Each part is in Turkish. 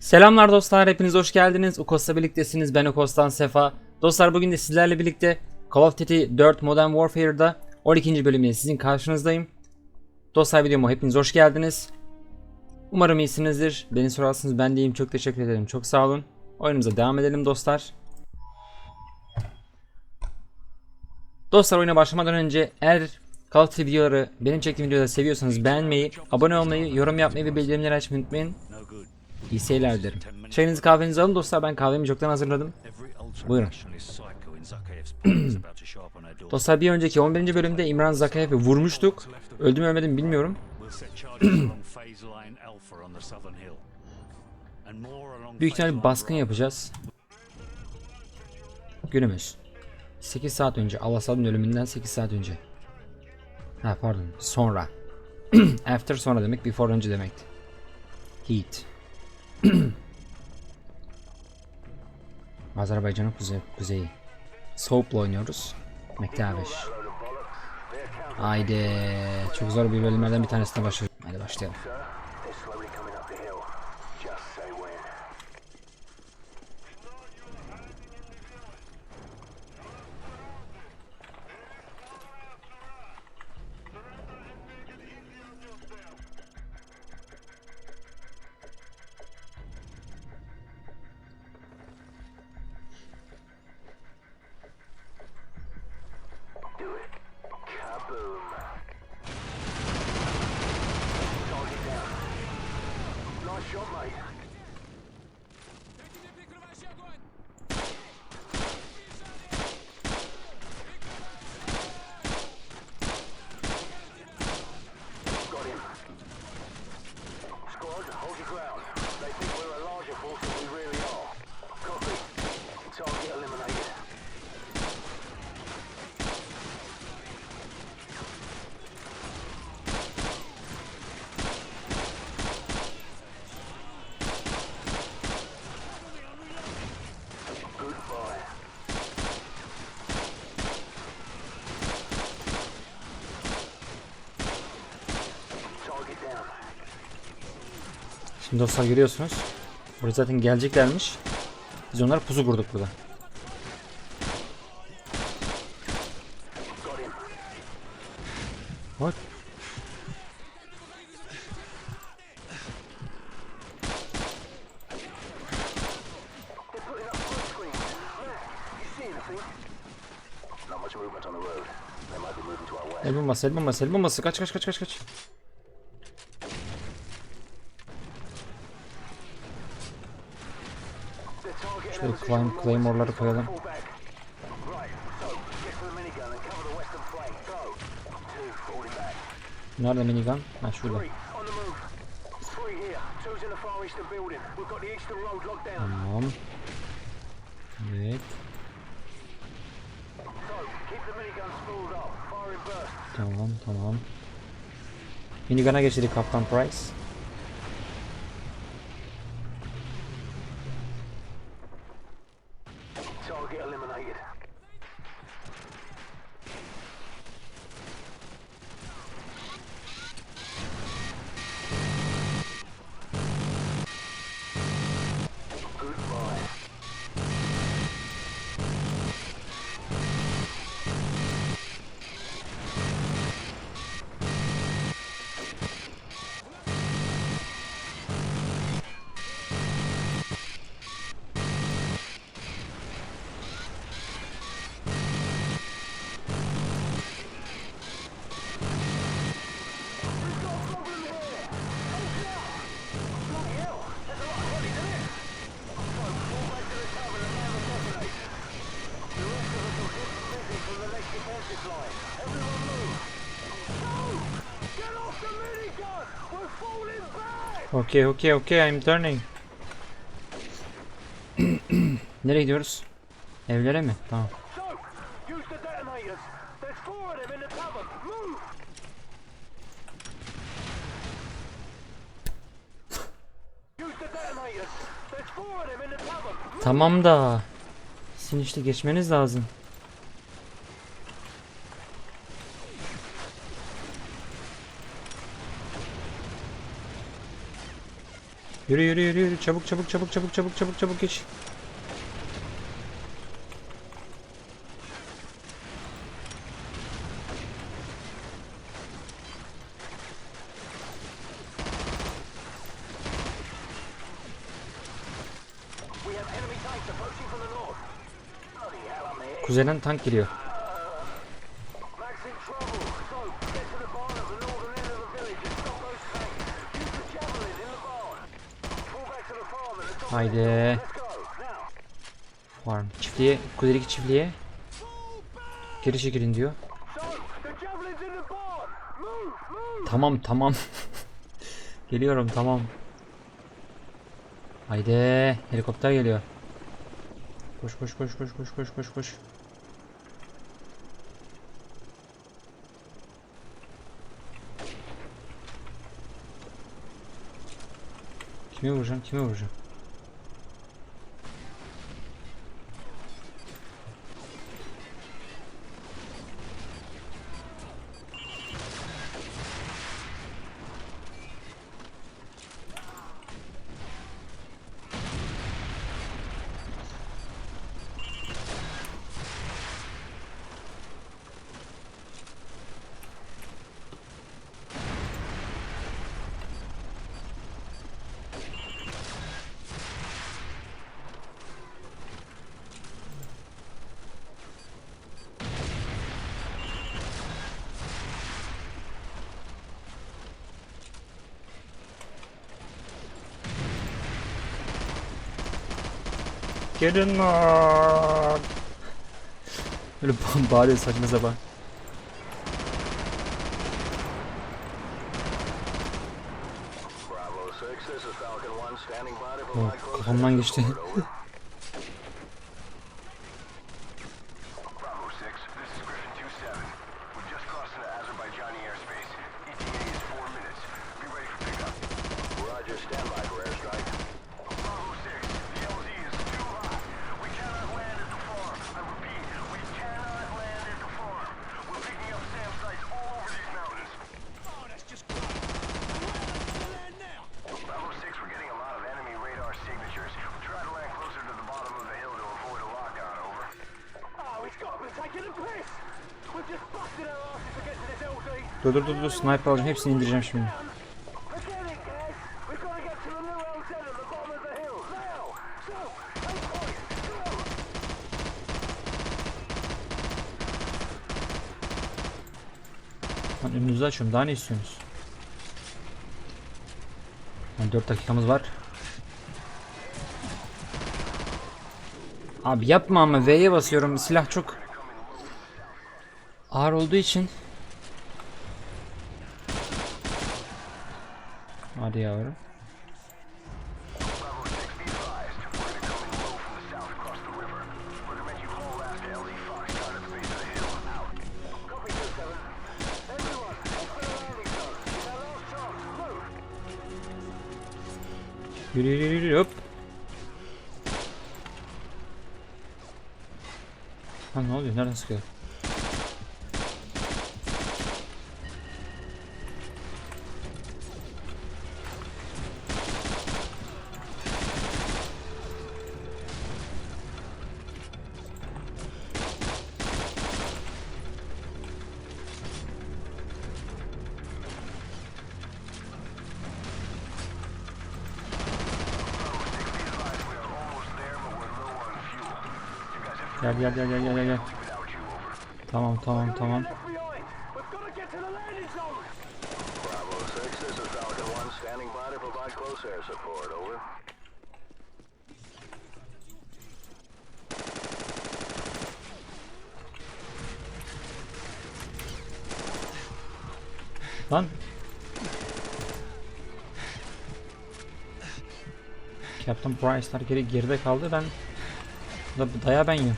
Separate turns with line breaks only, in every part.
Selamlar dostlar, hepiniz hoş geldiniz. Ukos'la birliktesiniz. Ben Ukos'tan Sefa. Dostlar bugün de sizlerle birlikte Call of Duty 4 Modern Warfare'da 12. bölümüyle sizin karşınızdayım. Dostlar videoma hepiniz hoş geldiniz. Umarım iyisinizdir. Beni sorarsınız ben de iyiyim. Çok teşekkür ederim. Çok sağ olun. Oyunumuza devam edelim dostlar. Dostlar oyuna başlamadan önce eğer Call of Duty videoları benim çektiğim videoları seviyorsanız beğenmeyi, abone olmayı, yorum yapmayı ve bildirimleri açmayı unutmayın. İyi seyirler dilerim. Çayınızı kahvenizi alın dostlar ben kahvemi çoktan hazırladım. Buyurun. Dostlar bir önceki 11. bölümde İmran Zakayev'i vurmuştuk. Öldüm ölmedim bilmiyorum. Büyük ihtimalle baskın yapacağız. Günümüz. 8 saat önce. Al-Assad'ın ölümünden 8 saat önce. Ha pardon. Sonra. After sonra demek. Before önce demekti. Heat. Azerbaycan'ın kuze kuzeyi. Soğuk'la oynuyoruz. Mektabeş. Haydi. Çok zor bir bölümlerden bir tanesine başlayalım. Hadi başlayalım. Şimdi dostlar görüyorsunuz. Buraya zaten geleceklermiş. Biz onlara pusu kurduk burada.
Got him.
Bak.
They're putting up smoke screens. You
Evet.
So, keep the minigun spooled up. Fire in burst.
Tamam tamam. Minigun'a geçtik Kaptan Price. Okay okay okay I'm turning. Nereye gidiyoruz? Evlere mi? Tamam. Tamam da. Sizin işte geçmeniz lazım.
Yürü yürü yürü yürü çabuk çabuk çabuk çabuk çabuk çabuk çabuk geç. Kuzeyden tank geliyor. Haydi. Var? Çiftliğe, kulelik çiftliğe. Geri çekilin diyor. Tamam tamam. Geliyorum tamam. Haydi helikopter geliyor. Koş koş koş koş koş koş koş koş. Kime vuracağım? Kime vuracağım? Gelin lan. Böyle bağırıyor saçma sapan. Oh, kafamdan geçti. Dur dur dur dur sniper alacağım hepsini indireceğim şimdi. Lan önünüzü açıyorum daha ne istiyorsunuz? Yani 4 dakikamız var. Abi yapma ama V'ye basıyorum silah çok ağır olduğu için Hadi yavrum. Yürü yürü yürü hop. Ha ne oluyor? Nereden sıkıyor? Gel gel gel gel gel gel. Tamam tamam tamam. Lan. Captain Price'lar geri geride kaldı. Ben da daya ben yiyorum.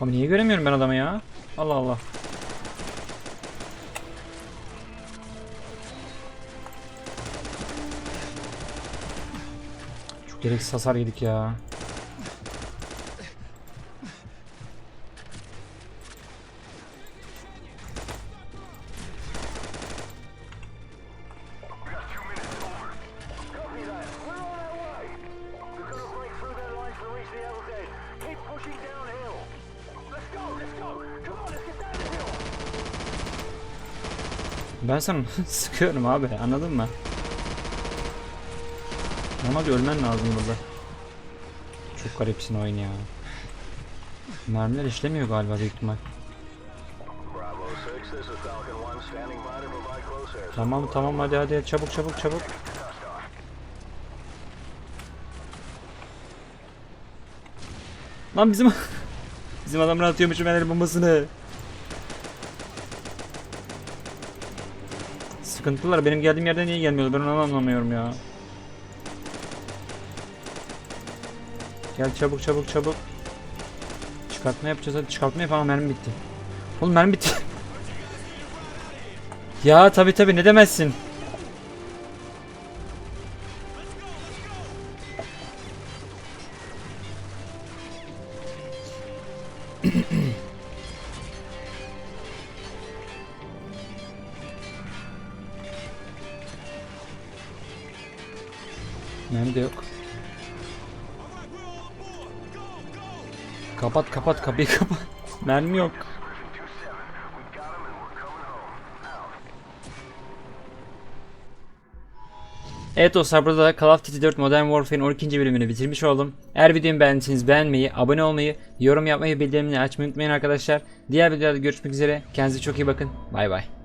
Abi niye göremiyorum ben adamı ya? Allah Allah. Çok gereksiz hasar yedik ya.
Ben sana sıkıyorum abi anladın mı? Normalde ölmen lazım burada. Çok garipsin oyun ya. Mermiler işlemiyor galiba büyük ihtimal.
Bravo 6, this is Falcon 1 standing by to provide close air.
Tamam tamam hadi hadi çabuk çabuk çabuk. Lan bizim bizim adamlar atıyormuşum el bombasını. Sıkıntılar benim geldiğim yerden niye gelmiyorlar ben onu anlamıyorum ya. Gel çabuk çabuk çabuk. Çıkartma yapacağız hadi çıkartma yap ama mermi bitti. Oğlum mermi bitti. ya tabi tabi ne demezsin. Kapat kapat kapıyı kapat. Mermi yok. Evet dostlar burada da Call of Duty 4 Modern Warfare'in 12. bölümünü bitirmiş oldum. Eğer videomu beğendiyseniz beğenmeyi, abone olmayı, yorum yapmayı, bildirimleri açmayı unutmayın arkadaşlar. Diğer videolarda görüşmek üzere. Kendinize çok iyi bakın. Bay bay.